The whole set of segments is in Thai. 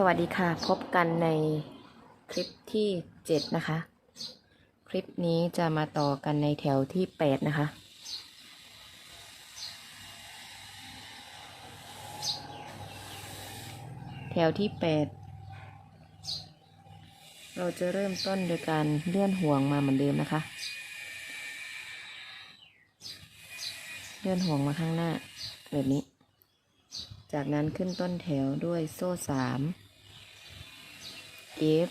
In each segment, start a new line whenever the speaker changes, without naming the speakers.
สวัสดีค่ะ พบกันในคลิปที่ 7 นะคะ คลิปนี้จะมาต่อกันในแถวที่ 8 นะคะ แถวที่ 8 เราจะเริ่มต้นโดยการเลื่อนห่วงมาเหมือนเดิมนะคะ เลื่อนห่วงมาข้างหน้าแบบนี้จากนั้นขึ้นต้นแถวด้วยโซ่สาม เอฟ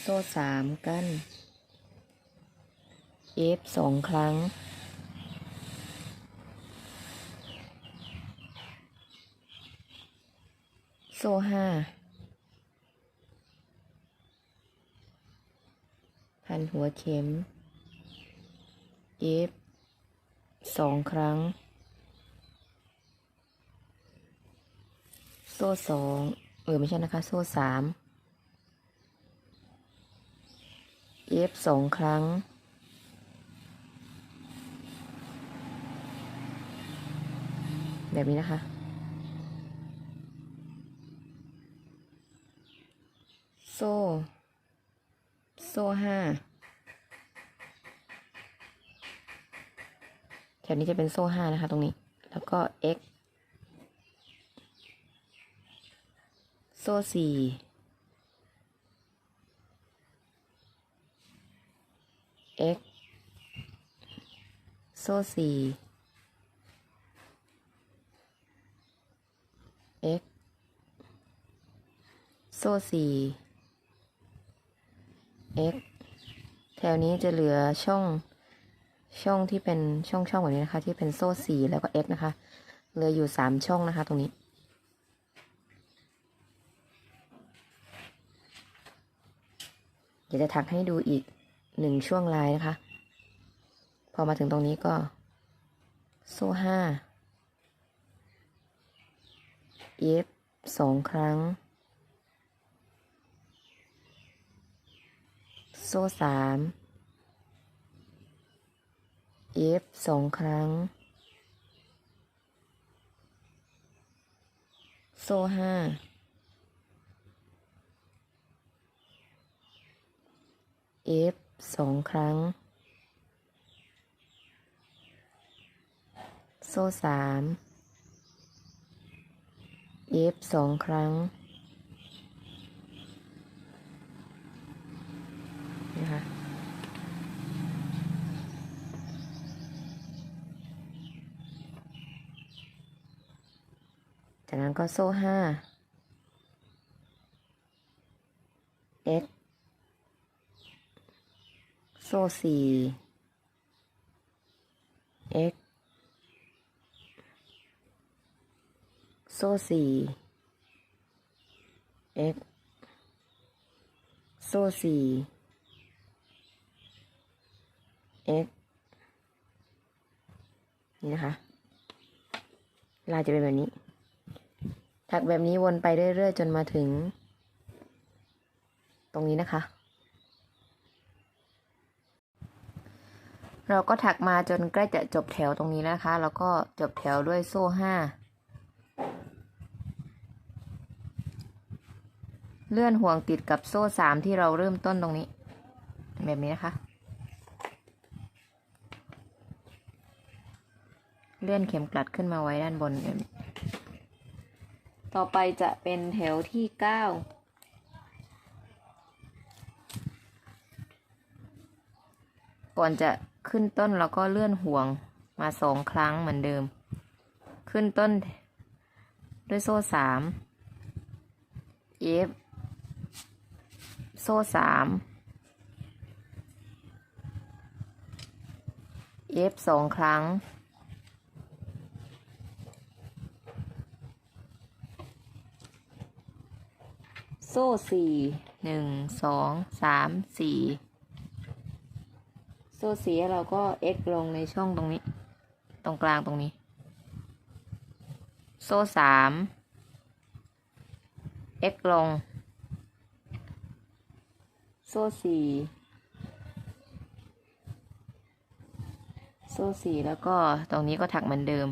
โซ่สามกันเอฟสองครั้ง โซ่ห้าพันหัวเข็ม เอฟสองครั้ง โซ่สองเออไม่ใช่นะคะ โซ่สามเอฟสองครั้ง แบบนี้นะคะโซ่ โซ่ห้าแถวนี้จะเป็นโซ่ห้านะคะตรงนี้ แล้วก็ x โซ่สี่ x โซ่สี่ x โซ่สี่ x แถวนี้จะเหลือช่องช่องที่เป็นช่องช่องแบบนี้นะคะ ที่เป็นโซ่สี่แล้วก็ X นะคะเหลืออยู่สามช่องนะคะ ตรงนี้ ดี๋ยวจะถักให้ดูอีกหนึ่งช่วงลายนะคะ พอมาถึงตรงนี้ก็ โซ่ห้าเย็บสองครั้ง โซ่สามเอฟสองครั้ง โซ่ห้า เอฟสองครั้ง โซ่สามเอฟสองครั้งนะคะจากนั้นก็โซ่ห้า x โซ่สี่ x โซ่สี่ x โซ่สี่ x นี่นะคะ ลายจะเป็นแบบนี้ ถักแบบนี้วนไปเรื่อยๆ จนมาถึง ตรงนี้นะคะ เราก็ถักมาจนใกล้จะจบแถวตรงนี้นะคะ แล้วก็จบแถวด้วยโซ่ห้าเลื่อนห่วงติดกับโซ่สามที่เราเริ่มต้นตรงนี้ แบบนี้นะคะ เลื่อนเข็มกลัดขึ้นมาไว้ด้านบนแบบนี้ต่อไปจะเป็นแถวที่เก้าก่อนจะ ขึ้นต้นเราก็เลื่อนห่วงมาสองครั้งเหมือนเดิม ขึ้นต้นด้วยโซ่สามเอฟโซ่สามเอฟสองครั้ง โซ่สี่หนึ่งสองสามสี่ โซ่สี่เราก็ x ลงในช่องตรงนี้ ตรงกลางตรงนี้ โซ่สาม x ลง โซ่สี่โซ่สี่แล้วก็ตรงนี้ก็ถักเหมือนเดิม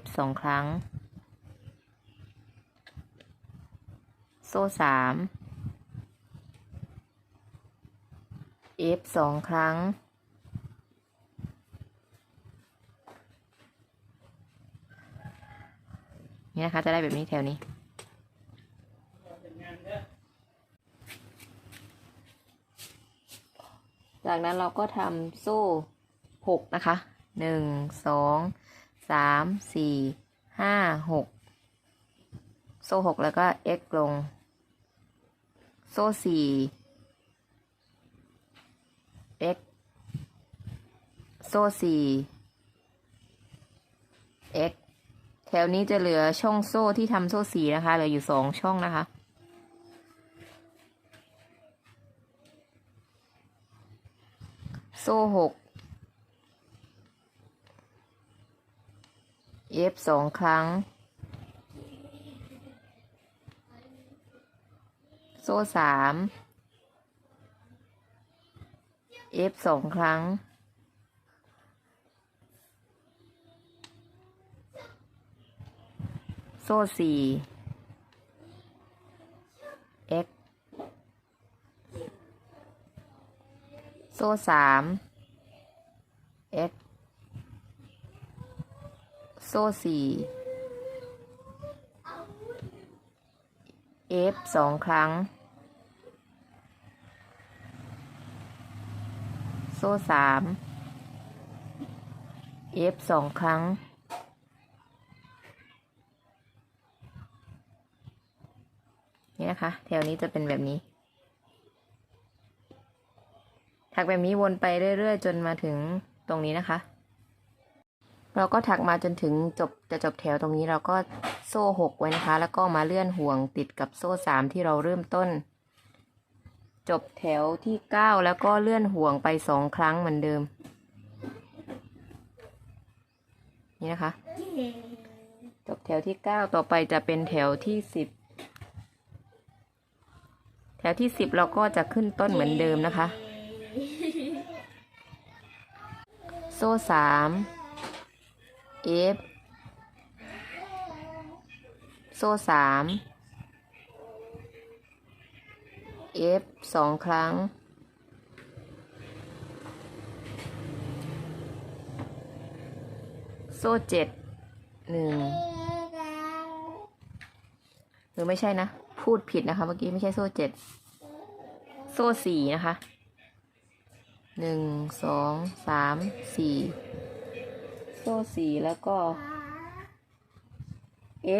F สองครั้ง โซ่สาม F สองครั้ง นี่นะคะ จะได้แบบนี้แถวนี้ จากนั้นเราก็ทำโซ่หกนะคะหนึ่งสองสามสี่ห้าหกโซ่หกแล้วก็ x ลง โซ่สี่ x โซ่สี่ x แถวนี้จะเหลือช่องโซ่ที่ทำโซ่สีนะคะ เหลืออยู่สองช่องนะคะ โซ่หกเย็บสองครั้ง โซ่สามเย็บสองครั้ง โซ่สี่ x โซ่สาม x โซ่สี่ f สองครั้ง โซ่สาม f สองครั้ง นี่นะคะ แถวนี้จะเป็นแบบนี้ ถักแบบนี้วนไปเรื่อยๆ จนมาถึงตรงนี้นะคะ เราก็ถักมาจนถึงจบจะจบแถวตรงนี้เราก็โซ่หกไว้นะคะ แล้วก็มาเลื่อนห่วงติดกับโซ่สามที่เราเริ่มต้น จบแถวที่เก้าแล้วก็เลื่อนห่วงไปสองครั้งเหมือนเดิม นี่นะคะ จบแถวที่เก้าต่อไปจะเป็นแถวที่สิบ วที่สิบเราก็จะขึ้นต้นเหมือนเดิมนะคะ โซ่สาม F โซ่สาม F สองครั้ง โซ่เจ็ดหนึ่งหรือไม่ใช่นะ พูดผิดนะคะ เมื่อกี้ไม่ใช่โซ่เจ็ดโซ่สี่นะคะหนึ่งสองสามสี่โซ่สี่แล้วก็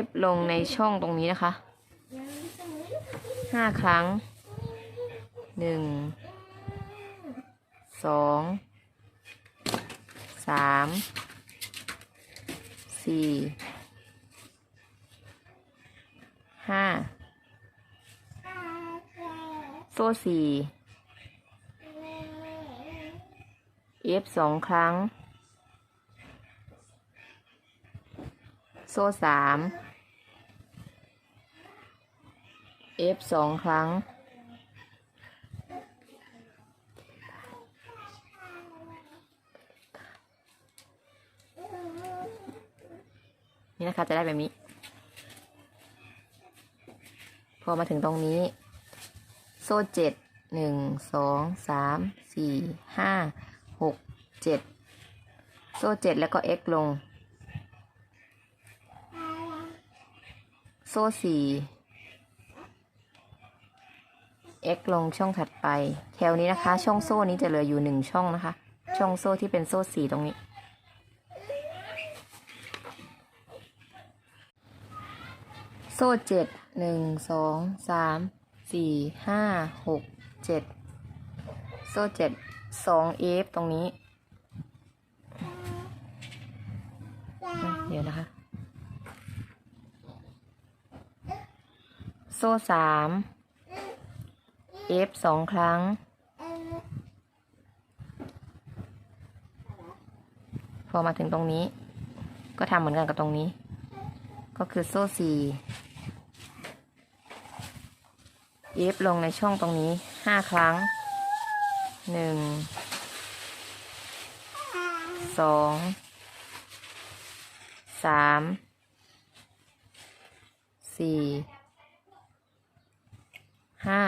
F ลงในช่องตรงนี้นะคะห้าครั้งหนึ่งสองสามสี่ห้า โซ่สี่ F สองครั้ง โซ่สาม F สองครั้ง นี่นะคะจะได้แบบนี้ พอมาถึงตรงนี้ โซ่เจ็ดหนึ่งสองสามสี่ห้าหกเจ็ดโซ่เจ็ดแล้วก็ x ลง โซ่สี่ x ลงช่องถัดไปแถวนี้นะคะ ช่องโซ่นี้จะเหลืออยู่หนึ่งช่องนะคะ ช่องโซ่ที่เป็นโซ่สี่ตรงนี้ โซ่เจ็ดหนึ่งสองสาม สี่ห้าหกเจ็ดโซ่เจ็ดสองเอฟตรงนี้ เดี๋ยวนะคะ โซ่สามเอฟสองครั้ง พอมาถึงตรงนี้ ก็ทำเหมือนกันกับตรงนี้ ก็คือโซ่สี่ เอฟลงในช่องตรงนี้ห้าครั้งหนึ่งสสองสามสี่ห้า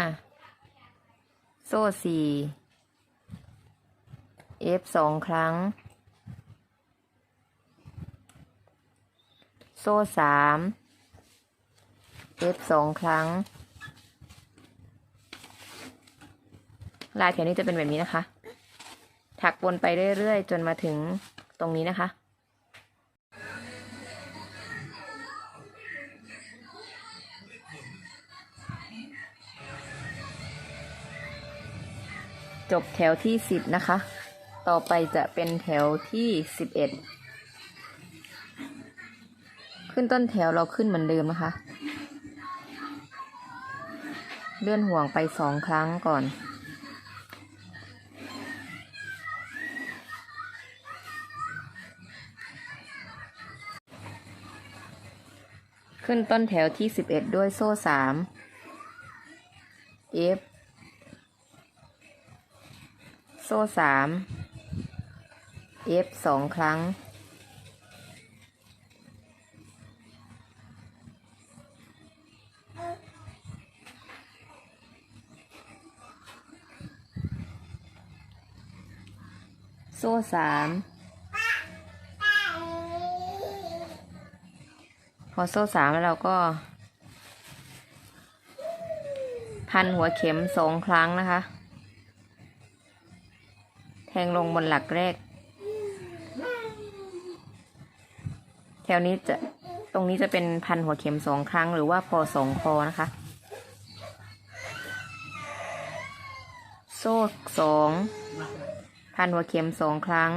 โซ่สี่เอฟสองครั้ง โซ่สามเอฟสองครั้ง ลายแถวนี้จะเป็นแบบนี้นะคะ ถักวนไปเรื่อยๆ จนมาถึงตรงนี้นะคะ จบแถวที่สิบนะคะ ต่อไปจะเป็นแถวที่สิบเอ็ดขึ้นต้นแถวเราขึ้นเหมือนเดิมนะคะ เลื่อนห่วงไปสองครั้งก่อน ขึ้นต้นแถวที่สิบเอ็ดด้วยโซ่สาม F โซ่สาม F สองครั้ง โซ่สาม อโซ่สามแล้วเราก็ พันหัวเข็มสองครั้งนะคะ แทงลงบนหลักแรก แถวนี้จะตรงนี้จะเป็นพันหัวเข็มสองครั้งหรือว่าพอสองคอนะคะ โซ่สองพันหัวเข็มสองครั้ง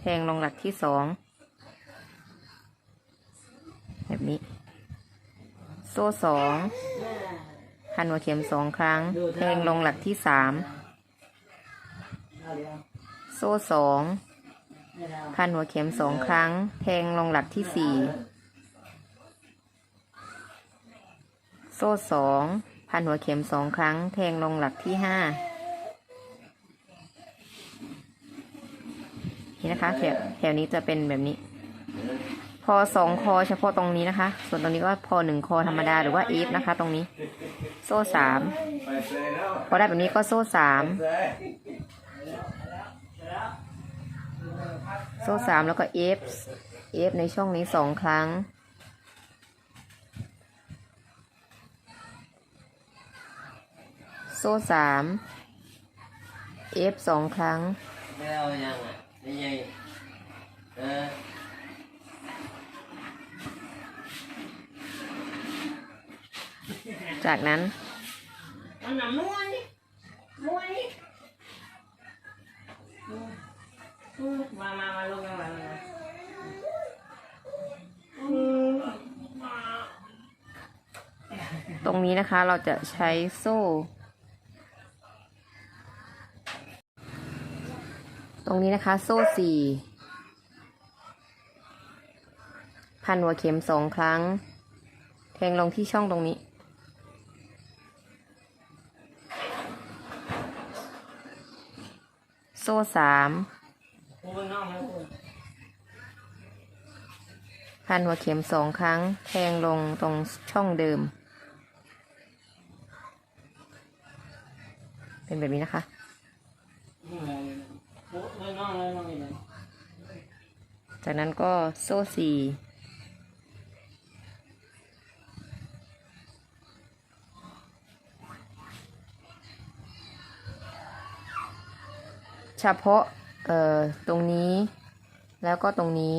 แทงลงหลักที่สอง แบบนี้ โซ่สองพันหัวเข็มสองครั้งแทงลงหลักที่สามโซ่สองพันหัวเข็มสองครั้งแทงลงหลักที่สี่โซ่สองพันหัวเข็มสองครั้งแทงลงหลักที่ห้านี่นะคะแถวแถวนี้จะเป็นแบบนี้ อสองคอเฉพาะตรงนี้นะคะ ส่วนตรงนี้ก็พอหนึ่งคอธรรมดาหรือว่าอีฟนะคะ ตรงนี้ โซ่สามพอได้แบบนี้ก็โซ่สามโซ่สามแล้วก็เอฟเอฟในช่องนี้สองครั้ง โซ่สามเอฟสองครั้ง
ไม่เอายังอะนี่ไงเออ
จากนั้น
มันน่ะม้วนนี่ม้วนนี่อืมอืมมามามาลงมามาม จาอืมมา
ตรงนี้นะคะเราจะใช้โซ่ ตรงนี้นะคะโซ่สี่พันหัวเข็มสองครั้ง แทงลงที่ช่องตรงนี้ โซ่สามพันหัวเข็มสองครั้ง แทงลงตรงช่องเดิม เป็นแบบนี้นะคะจากนั้นก็โซ่สี่ เฉพาะเอ่อตรงนี้ แล้วก็ตรงนี้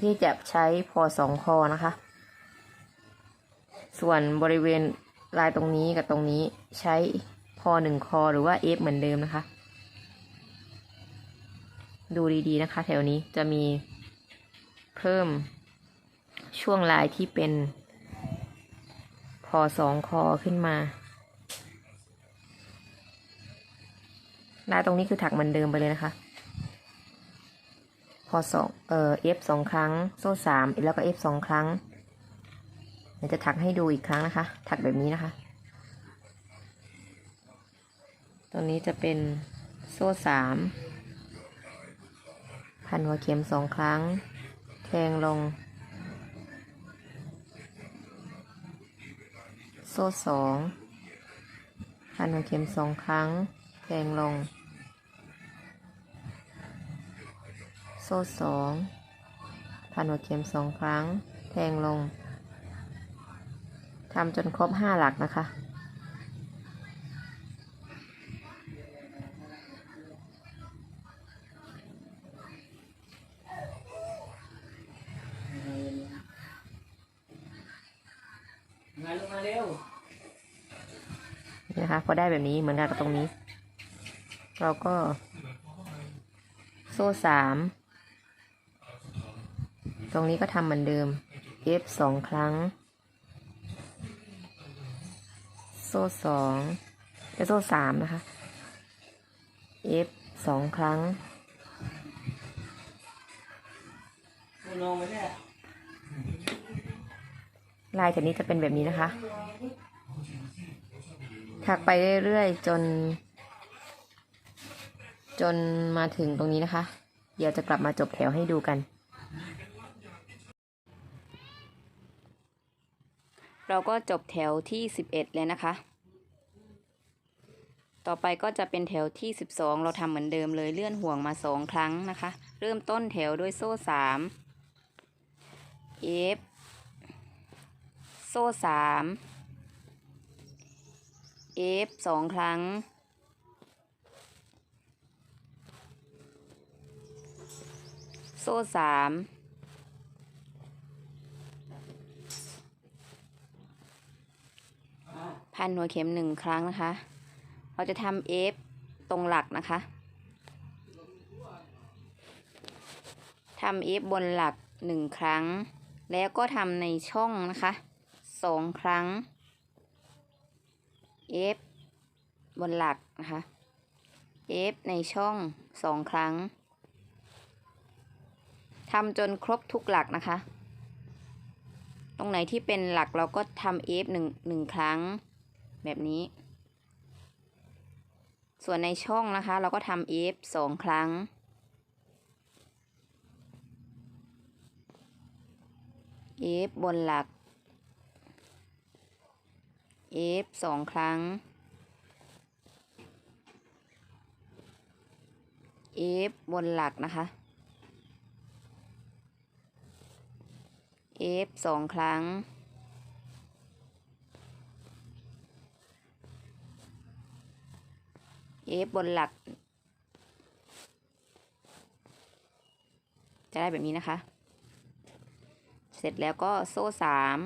ที่จะใช้พอสองคอนะคะ ส่วนบริเวณลายตรงนี้กับตรงนี้ใช้พอหนึ่งคอหรือว่าเอฟเหมือนเดิมนะคะ ดูดีๆนะคะ แถวนี้จะมีเพิ่มช่วงลายที่เป็นพอสองคอขึ้นมา ลายตรงนี้คือถักเหมือนเดิมไปเลยนะคะ พอสองเอ่อเอฟสองครั้ง โซ่สามแล้วก็เอฟสองครั้ง เดี๋ยวจะถักให้ดูอีกครั้งนะคะ ถักแบบนี้นะคะ ตรงนี้จะเป็นโซ่สามพัพันหัวเข็มสองครั้ง แทงลง โซ่สองพันหัวเข็มสองครั้งแทงลง ซ่สองพันหัวเข็มสองครั้ง แทงลงทำจนครบห้าหลักนะคะ
มาลงมาเร็ว
นี่นะคะพอได้แบบนี้เหมือนกันกับตรงนี้ เราก็ โซ่สาม ตรงนี้ก็ทำเหมือนเดิม F สองครั้ง โซ่สองเป็นโซ่สามนะคะ F สองครั้ง
มาลงไปเนี่ย
ลายแถวนี้จะเป็นแบบนี้นะคะ ถักไปเรื่อยๆจน จนมาถึงตรงนี้นะคะ เดี๋ยวจะกลับมาจบแถวให้ดูกัน เราก็จบแถวที่ 11 เลยนะคะ ต่อไปก็จะเป็นแถวที่ 12 เราทำเหมือนเดิมเลยเลื่อนห่วงมา 2 ครั้งนะคะ เริ่มต้นแถวด้วยโซ่ 3 F โซ่ 3 F 2 ครั้ง โซ่ 3 พันหัวเข็มหนึ่งครั้งนะคะ เราจะทำ F ตรงหลักนะคะทำ F บนหลักหนึ่งครั้ง แล้วก็ทำในช่องนะคะสองครั้ง F บนหลักนะคะ F ในช่องสองครั้งทำจนครบทุกหลักนะคะ ตรงไหนที่เป็นหลักเราก็ทำ F หนึ่งหนึ่งครั้ง แบบนี้ ส่วนในช่องนะคะ เราก็ทำ F สองครั้ง F บนหลัก F สองครั้ง F บนหลักนะคะ F สองครั้ง F บนหลัก จะได้แบบนี้นะคะ เสร็จแล้วก็โซ่สาม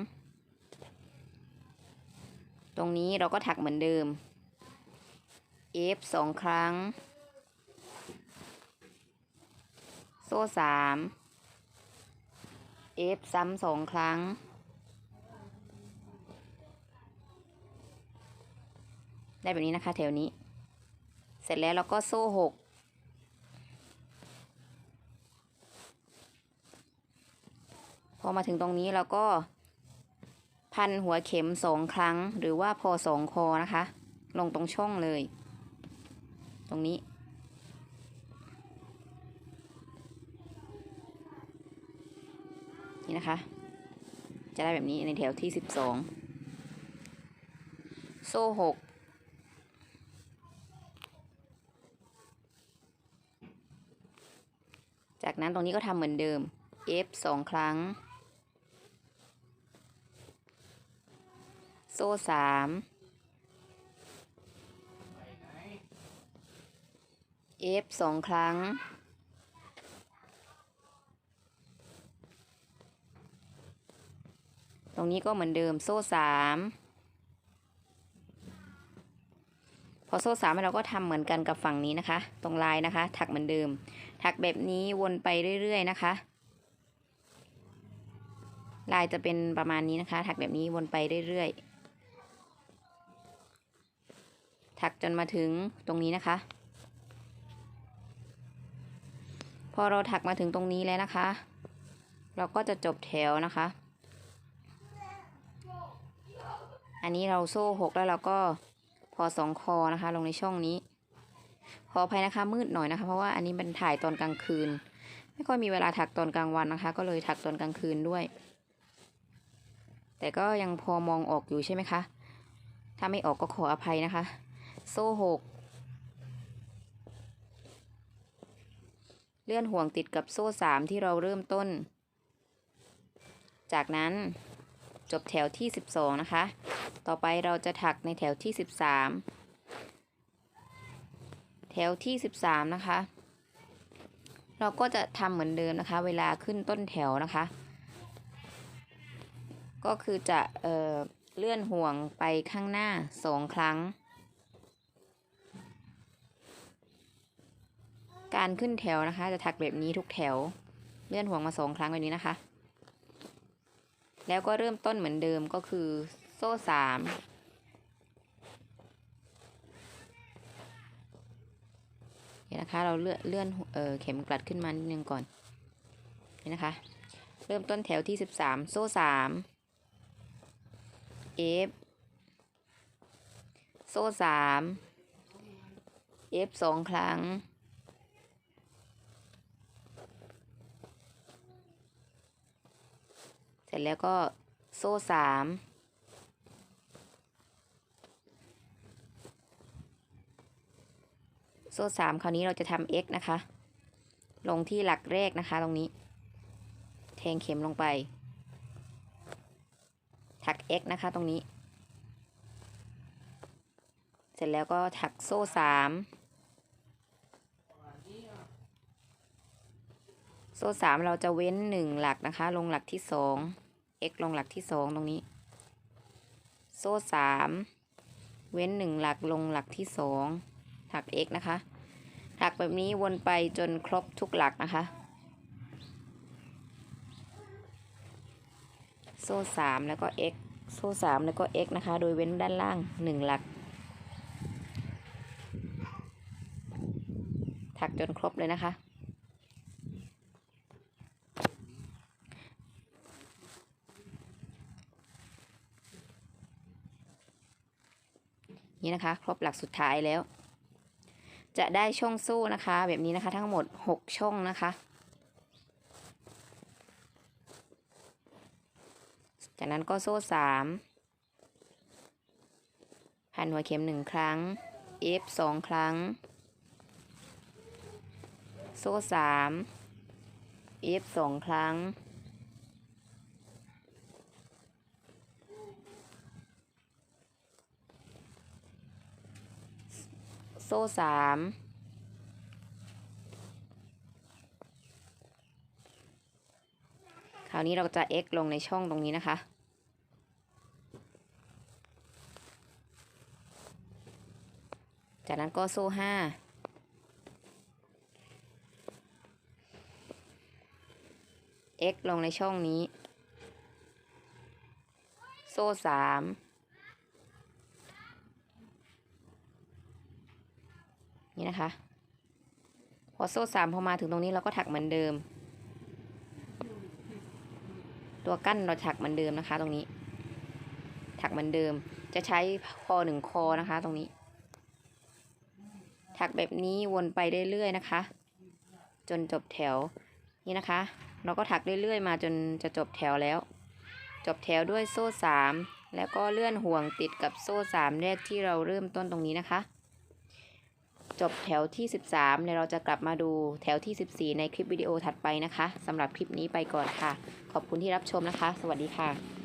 ตรงนี้เราก็ถักเหมือนเดิม F สองครั้ง โซ่สาม F ซ้ำสองครั้ง ได้แบบนี้นะคะแถวนี้ เสร็จแล้วเราก็โซ่หกพอมาถึงตรงนี้เราก็ พันหัวเข็มสองครั้งหรือว่าพอสองคอนะคะ ลงตรงช่องเลย ตรงนี้นี่นะคะ จะได้แบบนี้ในแถวที่สิบสองโซ่หก จากนั้นตรงนี้ก็ทำเหมือนเดิม F สองครั้ง โซ่สาม F สองครั้ง ตรงนี้ก็เหมือนเดิมโซ่สาม พอโซ่สามเราก็ทำเหมือนกันกับฝั่งนี้นะคะ ตรงลายนะคะ ถักเหมือนเดิม ถักแบบนี้วนไปเรื่อยๆนะคะ ลายจะเป็นประมาณนี้นะคะ ถักแบบนี้วนไปเรื่อยๆ ถักจนมาถึงตรงนี้นะคะ พอเราถักมาถึงตรงนี้แล้วนะคะ เราก็จะจบแถวนะคะ อันนี้เราโซ่หกแล้วเราก็ พอสองคอนะคะ ลงในช่องนี้ ขออภัยนะคะ มืดหน่อยนะคะ เพราะว่าอันนี้เป็นถ่ายตอนกลางคืน ไม่ค่อยมีเวลาถักตอนกลางวันนะคะ ก็เลยถักตอนกลางคืนด้วย แต่ก็ยังพอมองออกอยู่ใช่ไหมคะ ถ้าไม่ออกก็ขออภัยนะคะ โซ่หกเลื่อนห่วงติดกับโซ่สามที่เราเริ่มต้น จากนั้น จบแถวที่ 12 นะคะ ต่อไปเราจะถักในแถวที่ 13 แถวที่ 13 นะคะ เราก็จะทำเหมือนเดิมนะคะ เวลาขึ้นต้นแถวนะคะ ก็คือจะเอ่อเลื่อนห่วงไปข้างหน้าสองครั้ง การขึ้นแถวนะคะ จะถักแบบนี้ทุกแถว เลื่อนห่วงมาสองครั้งแบบนี้นะคะ แล้วก็เริ่มต้นเหมือนเดิมก็คือโซ่สามเห็นนะคะ เราเลื่อนเลื่อนเอ่อเข็มกลัดขึ้นมานิดนึงก่อนเห็นนะคะ เริ่มต้นแถวที่สิบสามโซ่สามเอฟโซ่สามเอฟสองครั้ง เส ร็จแล้วก็โซ่สามโซ่สามคราวนี้เราจะทำ x นะคะ ลงที่หลักแรกนะคะตรงนี้ แทงเข็มลงไป ถัก x นะคะตรงนี้ เสร็จแล้วก็ถักโซ่สามโซ่สามเราจะเว้นหนึ่งหลักนะคะ ลงหลักที่สอง x ลงหลักที่สองตรงนี้ โซ่สามเว้นหนึ่งหลักลงหลักที่สองถัก x นะคะถักแบบนี้วนไปจนครบทุกหลักนะคะ โซ่สามแล้วก็ x โซ่สามแล้วก็ x นะคะ โดยเว้นด้านล่างหนึ่งหลัก ถักจนครบเลยนะคะ นี่นะคะ ครบหลักสุดท้ายแล้ว จะได้ช่องสู้นะคะ แบบนี้นะคะ ทั้งหมด 6 ช่องนะคะ จากนั้นก็โซ่สามพันหัวเข็มหนึ่งครั้ง F สองครั้ง โซ่สาม F สองครั้ง ซ่สามคราวนี้เราจะ x ลงในช่องตรงนี้นะคะ จากนั้นก็โซ่ห้า x ลงในช่องนี้ โซ่สาม นี่นะคะ พอโซ่สามพอมาถึงตรงนี้เราก็ถักเหมือนเดิม ตัวกั้นเราถักเหมือนเดิมนะคะ ตรงนี้ ถักเหมือนเดิม จะใช้คอหนึ่งคอนะคะ ตรงนี้ ถักแบบนี้วนไปเรื่อยๆนะคะ จนจบแถวนี่นะคะ เราก็ถักเรื่อยๆ มาจนจะจบแถวแล้ว จบแถวด้วยโซ่สามแล้วก็เลื่อนห่วงติดกับโซ่สามแรกที่เราเริ่มต้นตรงนี้นะคะ จบแถวที่ 13เดี๋ยวเราจะกลับมาดูแถวที่ 14 ในคลิปวิดีโอถัดไปนะคะสำหรับคลิปนี้ไปก่อนค่ะ ขอบคุณที่รับชมนะคะ สวัสดีค่ะ